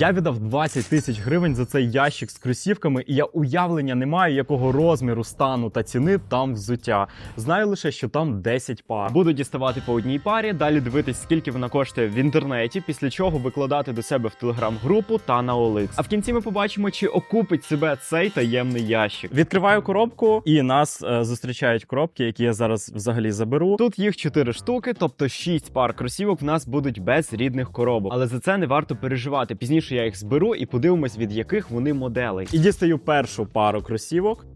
Я віддав 20 тисяч гривень за цей ящик з кросівками, і я уявлення не маю, якого розміру, стану та ціни там взуття. Знаю лише, що там 10 пар. Буду діставати по одній парі, далі дивитись, скільки вона коштує в інтернеті, після чого викладати до себе в телеграм-групу та на OLX. А в кінці ми побачимо, чи окупить себе цей таємний ящик. Відкриваю коробку, і нас е, зустрічають коробки, які я зараз взагалі заберу. Тут їх 4 штуки, тобто 6 пар кросівок в нас будуть без рідних коробок. Але за це не варто переживати. Пізніше я їх зберу і подивимось, від яких вони моделей. І дістаю першу пару кросівок.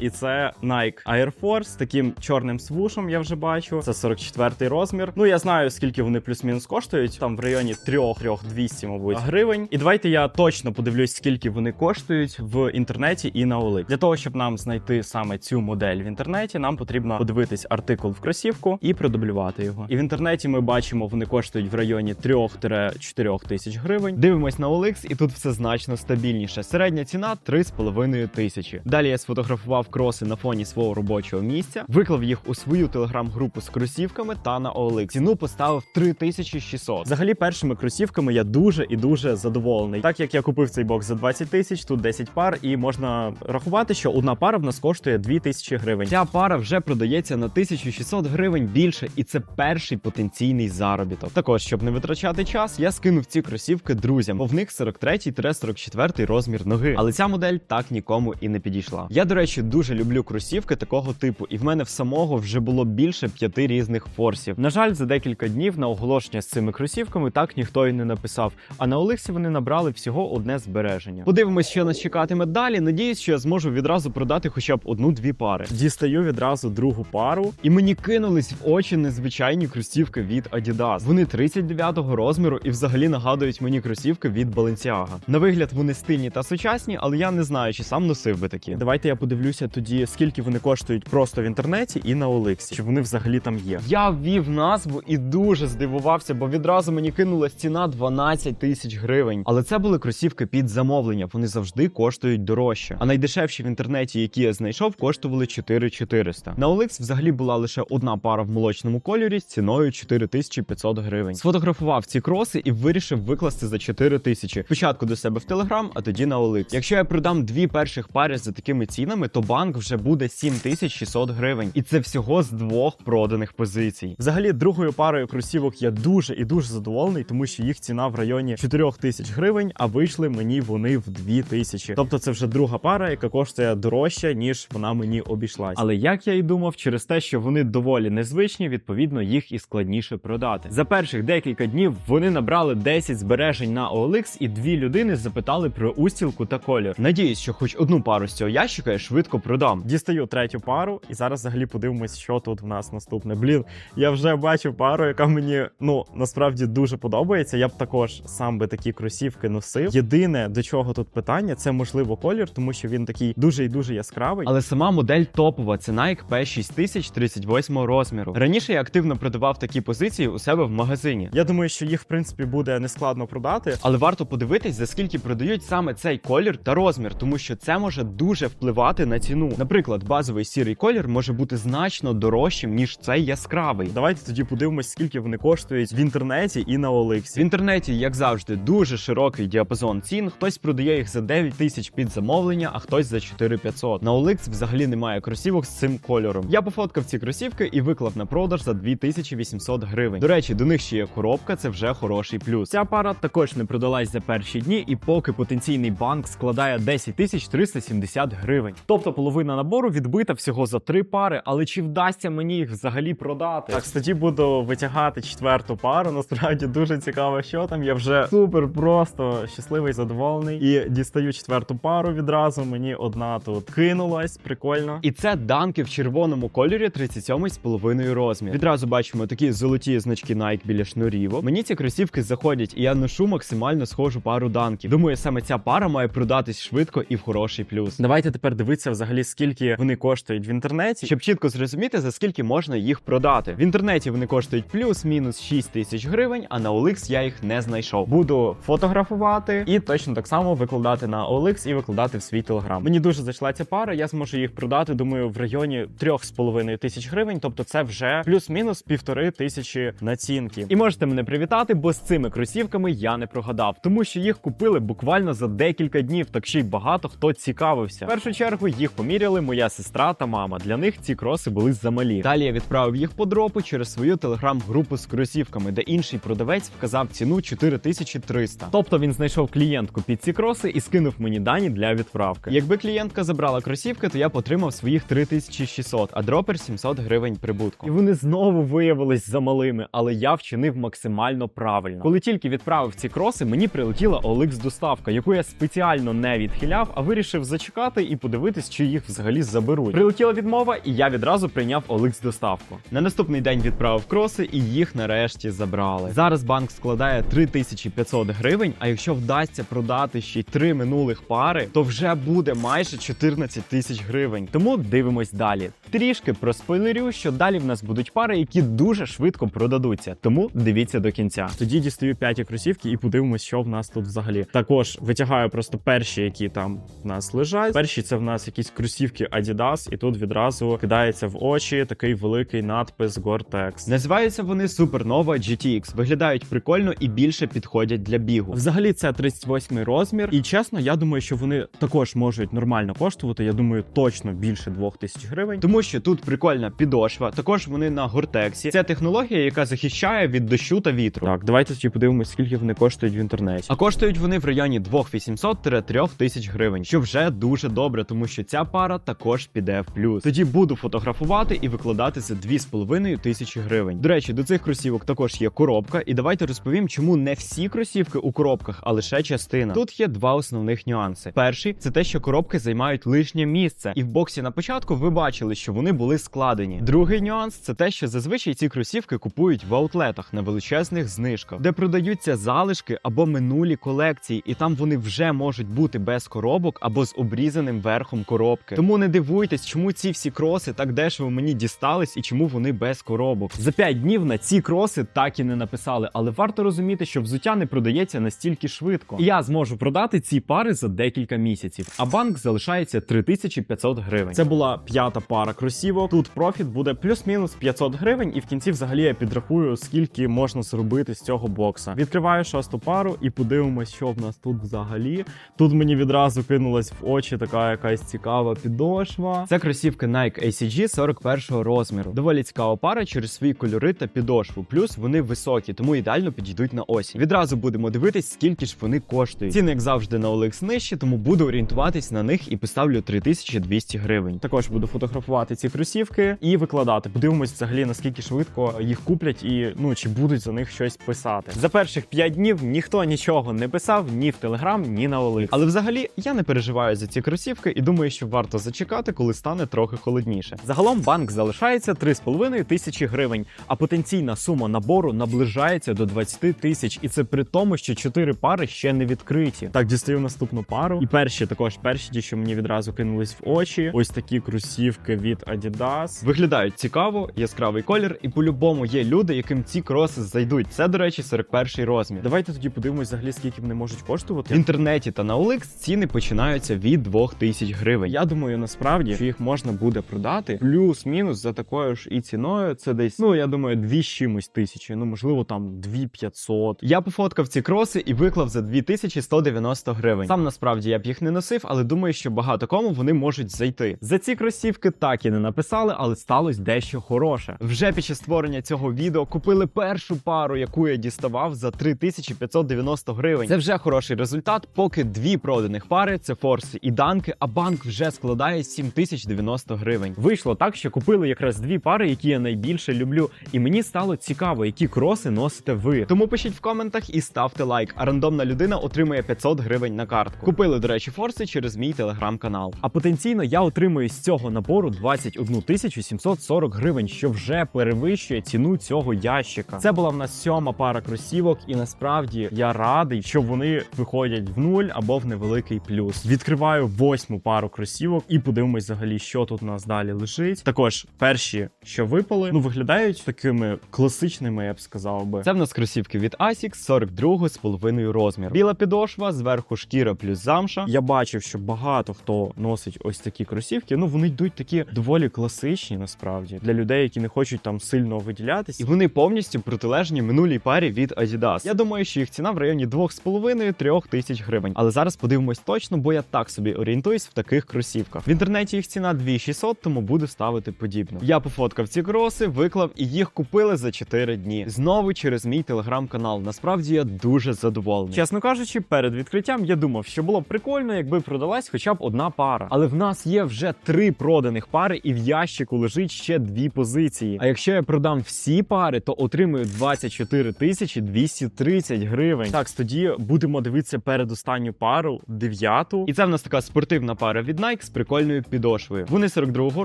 І це Nike Air Force з таким чорним свушем, я вже бачу. Це 44-й розмір. Ну я знаю, скільки вони плюс-мінус коштують. Там в районі 3-3-200, мабуть, гривень. І давайте я точно подивлюсь, скільки вони коштують в інтернеті і на OLX. Для того, щоб нам знайти саме цю модель в інтернеті, нам потрібно подивитись артикул в кросівку і продублювати його. І в інтернеті ми бачимо, вони коштують в районі 3-4 тисяч гривень. Дивимось на OLX, і тут все значно стабільніше. Середня ціна 3,5 тисячі. Далі я сфотографував кроси на фоні свого робочого місця, виклав їх у свою телеграм-групу з кросівками та на OLX. Ціну поставив 3600. Взагалі, першими кросівками я дуже і дуже задоволений. Так як я купив цей бокс за 20 тисяч, тут 10 пар, і можна рахувати, що одна пара в нас коштує 2000 гривень. Ця пара вже продається на 1600 гривень більше, і це перший потенційний заробіток. Також, щоб не витрачати час, я скинув ці кросівки друзям, бо в них 43-44 розмір ноги. Але ця модель так нікому і не підійшла. Я, до речі, дуже люблю кросівки такого типу, і в мене в самого вже було більше п'яти різних форсів. На жаль, за декілька днів на оголошення з цими кросівками так ніхто і не написав. А на Олексі вони набрали всього одне збереження. Подивимось, що нас чекатиме далі. Надіюсь, що я зможу відразу продати хоча б одну-дві пари. Дістаю відразу другу пару, і мені кинулись в очі незвичайні кросівки від Adidas. Вони 39-го розміру і взагалі нагадують мені кросівки від Balenciaga. На вигляд вони стильні та сучасні, але я не знаю, чи сам носив би такі. Давайте я подивлюся тоді, скільки вони коштують просто в інтернеті і на Олексі. Чи вони взагалі там є? Я ввів назву і дуже здивувався, бо відразу мені кинулась ціна 12 тисяч гривень. Але це були кросівки під замовлення. Вони завжди коштують дорожче. А найдешевші в інтернеті, які я знайшов, коштували 4400. На OLX взагалі була лише одна пара в молочному кольорі з ціною 4500 гривень. Сфотографував ці кроси і вирішив викласти за 4000. Спочатку до себе в Телеграм, а тоді на OLX. Якщо я продам дві перших пари за такими цінами, то банк вже буде 7600 гривень. І це всього з двох проданих позицій. Взагалі, другою парою кросівок я дуже і дуже задоволений, тому що їх ціна в районі 4000 гривень, а вийшли мені вони в 2000. Тобто це вже друга пара, яка коштує дорожче, ніж вона мені обійшлась. Але як я і думав, через те, що вони доволі незвичні, відповідно їх і складніше продати. За перших декілька днів вони набрали 10 збережень на OLX, і дві людини запитали про устілку та колір. Надіюсь, що хоч одну пару з цього ящика швидко продам. Дістаю третю пару, і зараз взагалі подивимось, що тут в нас наступне. Блін, я вже бачу пару, яка мені ну насправді дуже подобається. Я б також сам би такі кросівки носив. Єдине до чого тут питання, це можливо колір, тому що він такий дуже і дуже яскравий. Але сама модель топова. Це Nike P6000 38 розміру. Раніше я активно продавав такі позиції у себе в магазині. Я думаю, що їх в принципі буде нескладно продати, але варто подивитись, за скільки продають саме цей колір та розмір, тому що це може дуже впливати на ціну. Наприклад, базовий сірий колір може бути значно дорожчим ніж цей яскравий. Давайте тоді подивимось, скільки вони коштують в інтернеті і на OLX. В інтернеті, як завжди, дуже широкий діапазон цін. Хтось продає їх за 9 тисяч під замовлення, а хтось за 4500. На OLX взагалі немає кросівок з цим кольором. Я пофоткав ці кросівки і виклав на продаж за 2800 гривень. До речі, до них ще є коробка, це вже хороший плюс. Ця пара також не продалась за перші дні, і поки потенційний банк складає 10 тисяч 370 гривень. Тобто половина набору відбита всього за три пари, але чи вдасться мені їх взагалі продати? Так, тоді буду витягати четверту пару. Насправді дуже цікаво, що там. Я вже супер просто щасливий, задоволений. І дістаю четверту пару відразу. Мені одна тут кинулась, прикольно. І це данки в червоному кольорі 37,5 розмір. Відразу бачимо такі золоті значки Nike біля шнурівок. Мені ці кросівки заходять, і я ношу максимально схожу пару данків. Думаю, саме ця пара має продатись швидко і в хороший плюс. Давайте тепер дивитися подивитися взагалі, скільки вони коштують в інтернеті, щоб чітко зрозуміти, за скільки можна їх продати. В інтернеті вони коштують плюс-мінус 6 тисяч гривень, а на OLX я їх не знайшов. Буду фотографувати і точно так само викладати на OLX і викладати в свій телеграм. Мені дуже зайшла ця пара. Я зможу їх продати, думаю, в районі 3,5 тисяч гривень. Тобто, це вже плюс-мінус півтори тисячі націнки. І можете мене привітати, бо з цими кросівками я не прогадав, тому що їх купили буквально за декілька днів. Так ще й багато хто цікавився. В першу чергу їх поміряли моя сестра та мама. Для них ці кроси були замалі. Далі я відправив їх по дропу через свою телеграм-групу з кросівками, де інший продавець вказав ціну 4300. Тобто він знайшов клієнтку під ці кроси і скинув мені дані для відправки. Якби клієнтка забрала кросівки, то я отримав своїх 3600, а дропер 700 гривень прибутку. І вони знову виявились замалими, але я вчинив максимально правильно. Коли тільки відправив ці кроси, мені прилетіла OLX доставка, яку я спеціально не відхиляв, а вирішив зачекати і подивитись, чи їх взагалі заберуть. Прилетіла відмова, і я відразу прийняв OLX доставку. На наступний день відправив кроси, і їх нарешті забрали. Зараз банк складає 3500 гривень. А якщо вдасться продати ще й три минулих пари, то вже буде майже 14 тисяч гривень. Тому дивимось далі. Трішки проспойлерю, що далі в нас будуть пари, які дуже швидко продадуться. Тому дивіться до кінця. Тоді дістаю п'яті кросівки і подивимось, що в нас тут взагалі. Також витягаю просто перші, які там в нас лежать. Перші це в нас якісь кросівки Adidas, і тут відразу кидається в очі такий великий надпис Gore-Tex. Називаються вони Supernova GTX. Виглядають прикольно і більше підходять для бігу. Взагалі це 38 розмір, і чесно, я думаю, що вони також можуть нормально коштувати. Я думаю, точно більше 2000 гривень, тому що тут прикольна підошва. Також вони на гортексі. Це технологія, яка захищає від дощу та вітру. Так, давайте тоді подивимось, скільки вони коштують в інтернеті. А коштують вони в районі 2800-3000 тисяч гривень, що вже дуже добре, тому що ця пара також піде в плюс. Тоді буду фотографувати і викладати за 2,5 тисячі гривень. До речі, до цих кросівок також є коробка, і давайте розповім, чому не всі кросівки у коробках, а лише частина. Тут є два основних нюанси. Перший це те, що коробки займають лишнє місце, і в боксі на початку ви бачили, що вони були складені. Другий нюанс це те, що зазвичай ці кросівки купують в аутлетах на величезних знижках, де продаються залишки або минулі колекції, і там вони вже можуть бути без коробок або з обрізаним верхом коробки. Тому не дивуйтесь, чому ці всі кроси так дешево мені дістались і чому вони без коробок. За 5 днів на ці кроси так і не написали, але варто розуміти, що взуття не продається настільки швидко. І я зможу продати ці пари за декілька місяців, а банк залишається 3500 гривень. Це була п'ята пара кросівок. Тут профіт буде плюс-мінус 500 гривень, і в кінці взагалі я підрахую, скільки можна зробити з цього бокса. Відкриваю шосту пару і подивимось, що в нас тут взагалі. Тут мені відразу кинулась в очі така якась цікава підошва. Це кросівки Nike ACG 41 розміру. Доволі цікава пара через свої кольори та підошву. Плюс вони високі, тому ідеально підійдуть на осінь. Відразу будемо дивитись, скільки ж вони коштують. Ціни, як завжди, на OLX нижчі, тому буду орієнтуватись на них і поставлю 3200 гривень. Також буду фотографувати ці кросівки і викладати. Подивимось взагалі наскільки швидко їх куплять і ну чи будуть за них щось писати. За перших 5 днів ніхто нічого не писав ні в Телеграм, ні на OLX. Але взагалі я не переживаю за ці кросівки і думаю, що варто зачекати, коли стане трохи холодніше. Загалом банк залишається 3,5 тисячі гривень, а потенційна сума набору наближається до 20 тисяч, і це при тому, що 4 пари ще не відкриті. Так, дістаю наступну пару. І перші також перші ті, що мені відразу кинулись в очі. Ось такі кросівки від Adidas. Виглядають цікаво, яскравий колір, і по-любому є люди, яким ці кроси зайдуть. Це, до речі, 41 розмір. Давайте тоді подивимось взагалі, скільки вони можуть коштувати. В інтернеті та на OLX ціни починаються від 2000 гривень. Я думаю, насправді, що їх можна буде продати плюс-мінус за такою ж і ціною. Це десь, ну я думаю, 2 з чимось тисячі, ну можливо, там 2500. Я пофоткав ці кроси і виклав за 2190 гривень. Сам насправді я б їх не носив, але думаю, що багато кому вони можуть зайти. За ці кросівки так і не написали, але сталося дещо хороше. Вже під час створення цього відео купили першу пару, яку я діставав за 3590 гривень. Це вже хороший результат. Поки дві проданих пари це форси і данки, а банк вже складає 7090 гривень. Вийшло так, що купили якраз дві пари, які я найбільше люблю, і мені стало цікаво, які кроси носите ви. Тому пишіть в коментах і ставте лайк. А рандомна людина отримує 500 гривень на картку. Купили, до речі, форси через мій телеграм-канал. А потенційно я отримую з цього набору 21 тисячу 740 гривень, що вже перевищує ціну цього ящика. Це була в нас сьома пара кросівок, і насправді я радий, що вони виходять в нуль або в невеликий плюс. Відкриваю восьму пару. Пару кросівок і подивимось взагалі, що тут у нас далі лежить. Також перші, що випали, ну виглядають такими класичними, я б сказав би. Це в нас кросівки від Asics 42 з половиною розміру. Біла підошва, зверху шкіра плюс замша. Я бачив, що багато хто носить ось такі кросівки. Ну вони йдуть такі доволі класичні, насправді, для людей, які не хочуть там сильно виділятися. І вони повністю протилежні минулій парі від Adidas. Я думаю, що їх ціна в районі 2,5-3 тисяч гривень. Але зараз подивимось точно, бо я так собі орієнтуюсь в таких кросівках. В інтернеті їх ціна 2600, тому буду ставити подібно. Я пофоткав ці кроси, виклав і їх купили за 4 дні. Знову через мій телеграм-канал. Насправді я дуже задоволений. Чесно кажучи, перед відкриттям я думав, що було б прикольно, якби продалась хоча б одна пара. Але в нас є вже три проданих пари, і в ящику лежить ще дві позиції. А якщо я продам всі пари, то отримую 24 тисячі 230 гривень. Так, тоді будемо дивитися передостанню пару, дев'яту. І це в нас така спортивна пара від Nike з прикольною підошвою. Вони 42-го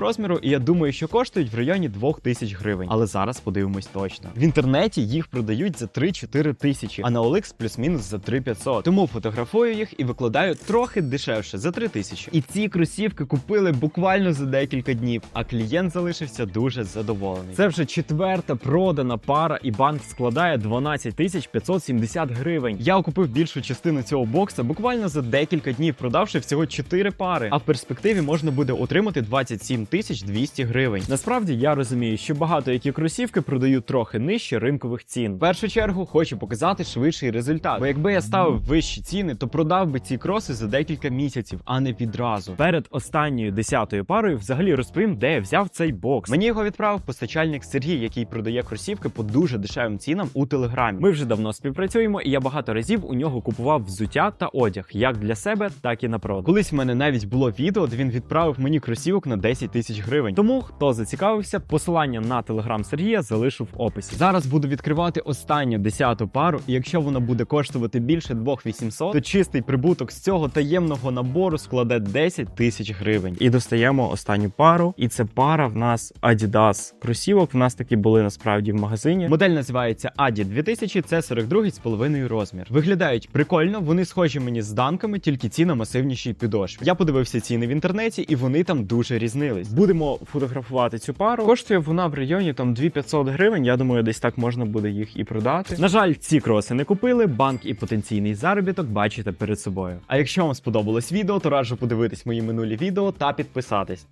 розміру, і я думаю, що коштують в районі 2000 гривень. Але зараз подивимось точно. В інтернеті їх продають за 3-4 тисячі, а на OLX плюс-мінус за 3500. Тому фотографую їх і викладаю трохи дешевше за 3 тисячі. І ці кросівки купили буквально за декілька днів, а клієнт залишився дуже задоволений. Це вже четверта продана пара, і банк складає 12 тисяч 570 гривень. Я окупив більшу частину цього бокса буквально за декілька днів, продавши всього 4 пари. А в перспективі можна буде отримати 27 тисяч 200 гривень. Насправді я розумію, що багато які кросівки продають трохи нижче ринкових цін. В першу чергу хочу показати швидший результат. Бо якби я ставив вищі ціни, то продав би ці кроси за декілька місяців, а не відразу. Перед останньою десятою парою взагалі розповім, де я взяв цей бокс. Мені його відправив постачальник Сергій, який продає кросівки по дуже дешевим цінам у телеграмі. Ми вже давно співпрацюємо, і я багато разів у нього купував взуття та одяг, як для себе, так і на продаж. Колись в мене навіть було відео, де він відправив мені кросівок на 10 тисяч гривень. Тому хто зацікавився, посилання на телеграм Сергія залишу в описі. Зараз буду відкривати останню десяту пару, і якщо вона буде коштувати більше 2800, то чистий прибуток з цього таємного набору складе 10 тисяч гривень. І достаємо останню пару. І це пара в нас Adidas кросівок. В нас такі були насправді в магазині. Модель називається Adi 2000, це 42 з половиною розмір. Виглядають прикольно, вони схожі мені з данками, тільки ці на масивнішій підошві. Я подивився ціни в інтернеті, і вони там дуже різнились. Будемо фотографувати цю пару. Коштує вона в районі там 2500 гривень. Я думаю, десь так можна буде їх і продати. На жаль, ці кроси не купили. Банк і потенційний заробіток бачите перед собою. А якщо вам сподобалось відео, то раджу подивитись мої минулі відео та підписатись.